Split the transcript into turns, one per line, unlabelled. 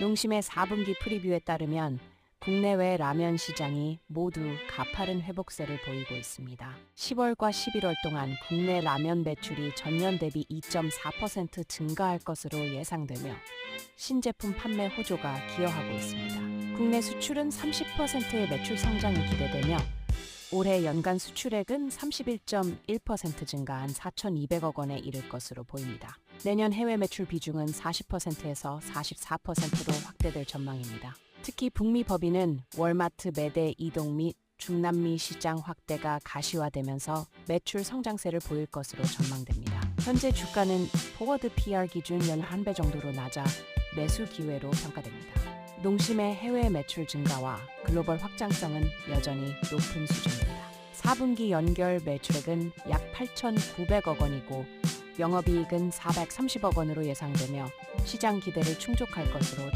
농심의 4분기 프리뷰에 따르면 국내외 라면 시장이 모두 가파른 회복세를 보이고 있습니다. 10월과 11월 동안 국내 라면 매출이 전년 대비 2.4% 증가할 것으로 예상되며 신제품 판매 호조가 기여하고 있습니다. 국내 수출은 30%의 매출 성장이 기대되며 올해 연간 수출액은 31.1% 증가한 4,200억 원에 이를 것으로 보입니다. 내년 해외 매출 비중은 40%에서 44%로 확대될 전망입니다. 특히 북미 법인은 월마트 매대 이동 및 중남미 시장 확대가 가시화되면서 매출 성장세를 보일 것으로 전망됩니다. 현재 주가는 포워드 PR 기준 연 한 배 정도로 낮아 매수 기회로 평가됩니다. 농심의 해외 매출 증가와 글로벌 확장성은 여전히 높은 수준입니다. 4분기 연결 매출액은 약 8,900억 원이고 영업이익은 430억 원으로 예상되며 시장 기대를 충족할 것으로